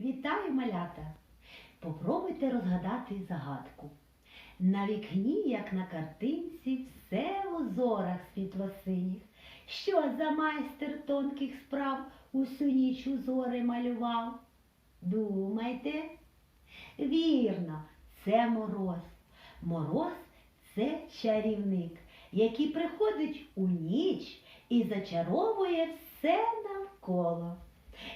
Вітаю, малята! Попробуйте розгадати загадку. На вікні, як на картинці, все в узорах світлосиніх. Що за майстер тонких справ усю ніч узори малював? Думайте. Вірно, це мороз. Мороз це чарівник, який приходить у ніч і зачаровує все навколо.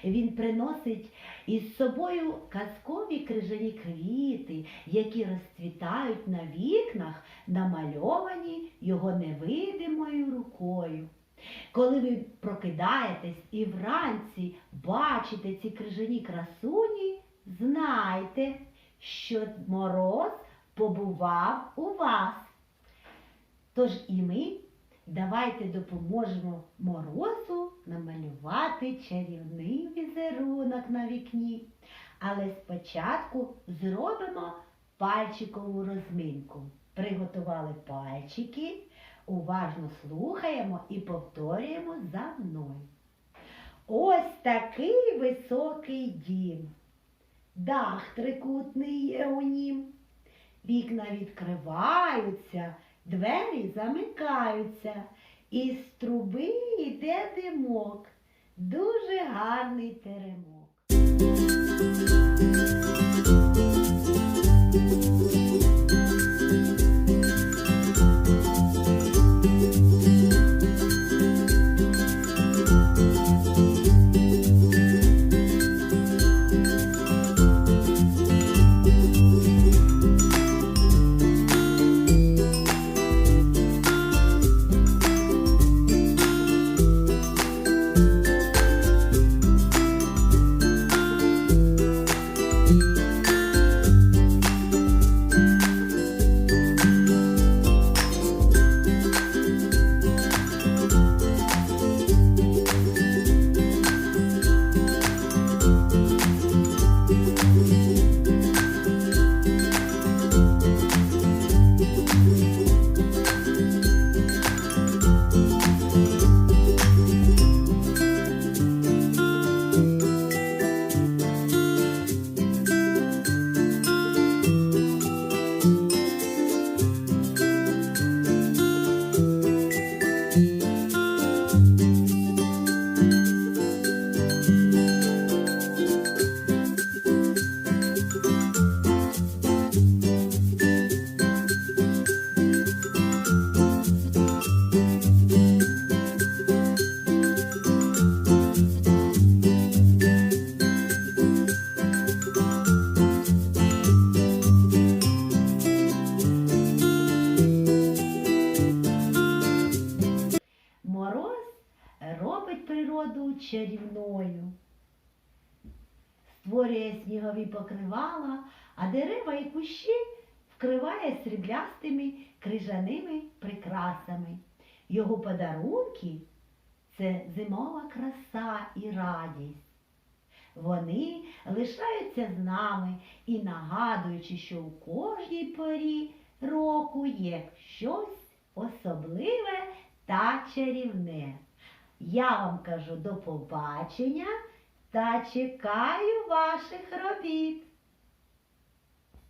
Він приносить із собою казкові крижані квіти, які розцвітають на вікнах, намальовані його невидимою рукою. Коли ви прокидаєтесь і вранці бачите ці крижані красуні, знайте, що мороз побував у вас. Тож і ми давайте допоможемо морозу намалювати чарівний візерунок на вікні. Але спочатку зробимо пальчикову розминку. Приготували пальчики, уважно слухаємо і повторюємо за мною. Ось такий високий дім. Дах трикутний є у нім. Вікна відкриваються, двері замикаються, і з труби йде димок. Дуже гарний теремок. Чарівною, створює снігові покривала, а дерева і кущі вкриває сріблястими крижаними прикрасами. Його подарунки це зимова краса і радість. Вони лишаються з нами і нагадуючи, що у кожній порі року є щось особливе та чарівне. Я вам кажу до побачення та чекаю ваших робіт.